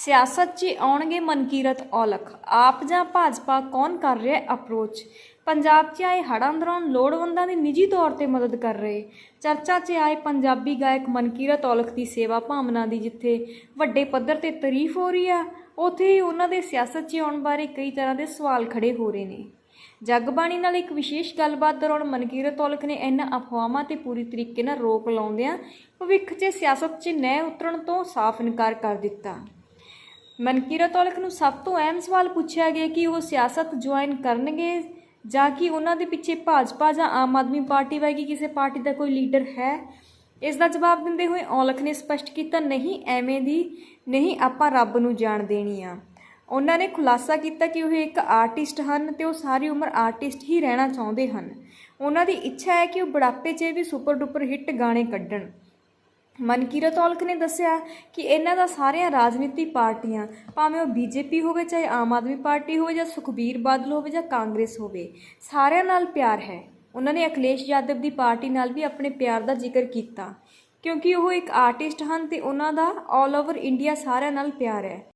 ਸਿਆਸਤ 'ਚ ਆਉਣਗੇ ਮਨਕੀਰਤ ਔਲਖ। ਆਪ ਜਾਂ ਭਾਜਪਾ ਕੌਣ ਕਰ ਰਿਹਾ ਅਪਰੋਚ ਪੰਜਾਬ 'ਚ ਆਏ ਹੜ੍ਹਾਂ ਦੌਰਾਨ ਲੋੜਵੰਦਾਂ ਦੀ ਨਿੱਜੀ ਤੌਰ ਤੇ ਮਦਦ ਕਰ ਰਹੇ। ਚਰਚਾ 'ਚ ਆਏ ਪੰਜਾਬੀ ਗਾਇਕ ਮਨਕੀਰਤ ਔਲਖ ਦੀ ਸੇਵਾ ਭਾਵਨਾ ਦੀ ਜਿੱਥੇ ਵੱਡੇ ਪੱਧਰ ਤੇ ਤਾਰੀਫ ਹੋ ਰਹੀ ਆ, ਉੱਥੇ ਹੀ ਉਹਨਾਂ ਦੇ ਸਿਆਸਤ 'ਚ ਆਉਣ ਬਾਰੇ ਕਈ ਤਰ੍ਹਾਂ ਦੇ ਸਵਾਲ ਖੜੇ ਹੋ ਰਹੇ ਨੇ। ਜਗਬਾਣੀ ਨਾਲ ਇੱਕ ਵਿਸ਼ੇਸ਼ ਗੱਲਬਾਤ ਦੌਰਾਨ ਮਨਕੀਰਤ ਔਲਖ ਨੇ ਇਹਨਾਂ ਅਫਵਾਹਾਂ ਤੇ ਪੂਰੀ ਤਰੀਕੇ ਨਾਲ ਰੋਕ ਲਾਉਂਦਿਆਂ ਭਵਿੱਖ 'ਚ ਸਿਆਸਤ 'ਚ ਨਹਿ ਉਤਰਨ ਤੋਂ ਸਾਫ਼ ਇਨਕਾਰ ਕਰ ਦਿੱਤਾ। ਮਨਕੀਰਤ ਔਲਖ ਨੂੰ ਸਭ ਤੋਂ ਅਹਿਮ ਸਵਾਲ ਪੁੱਛਿਆ ਗਿਆ ਕਿ ਉਹ ਸਿਆਸਤ ਜੁਆਇਨ ਕਰਨਗੇ ਜਾਂ ਕਿ ਉਹਨਾਂ ਦੇ ਪਿੱਛੇ ਭਾਜਪਾ ਜਾਂ ਆਮ ਆਦਮੀ ਪਾਰਟੀ ਵਰਗੀ ਕਿਸੇ ਪਾਰਟੀ ਦਾ ਕੋਈ ਲੀਡਰ ਹੈ? ਇਸ ਦਾ ਜਵਾਬ ਦਿੰਦੇ ਹੋਏ ਔਲਖ ਨੇ ਸਪਸ਼ਟ ਕੀਤਾ, ਨਹੀਂ, ਐਵੇਂ ਦੀ ਨਹੀਂ, ਆਪਾਂ ਰੱਬ ਨੂੰ ਜਾਣ ਦੇਣੀ ਆ। ਉਹਨਾਂ ਨੇ ਖੁਲਾਸਾ ਕੀਤਾ ਕਿ ਉਹ ਇੱਕ ਆਰਟਿਸਟ ਹਨ ਤੇ ਉਹ ਸਾਰੀ ਉਮਰ ਆਰਟਿਸਟ ਹੀ ਰਹਿਣਾ ਚਾਹੁੰਦੇ ਹਨ। ਉਹਨਾਂ ਦੀ ਇੱਛਾ ਹੈ ਕਿ ਉਹ ਬੁਢਾਪੇ 'ਚ ਵੀ ਸੁਪਰ ਡੁਪਰ ਹਿੱਟ ਗਾਣੇ ਕੱਢਣ। ਮਨਕੀਰਤ ਔਲਖ ਨੇ ਦੱਸਿਆ ਕਿ ਇਹਨਾਂ ਦਾ ਸਾਰੀਆਂ ਰਾਜਨੀਤੀ ਪਾਰਟੀਆਂ, ਭਾਵੇਂ ਉਹ ਬੀਜੇਪੀ ਹੋਵੇ ਚਾਹੇ ਆਮ ਆਦਮੀ ਪਾਰਟੀ ਹੋਵੇ ਜਾਂ ਸੁਖਬੀਰ ਬਾਦਲ ਹੋਵੇ ਜਾਂ ਕਾਂਗਰਸ ਹੋਵੇ, ਸਾਰਿਆਂ ਨਾਲ ਪਿਆਰ ਹੈ। ਉਹਨਾਂ ਨੇ ਅਖਿਲੇਸ਼ ਯਾਦਵ ਦੀ ਪਾਰਟੀ ਨਾਲ ਵੀ ਆਪਣੇ ਪਿਆਰ ਦਾ ਜ਼ਿਕਰ ਕੀਤਾ। ਕਿਉਂਕਿ ਉਹ ਇੱਕ ਆਰਟਿਸਟ ਹਨ ਤੇ ਉਹਨਾਂ ਦਾ ਆਲ ਓਵਰ ਇੰਡੀਆ ਸਾਰਿਆਂ ਨਾਲ ਪਿਆਰ ਹੈ।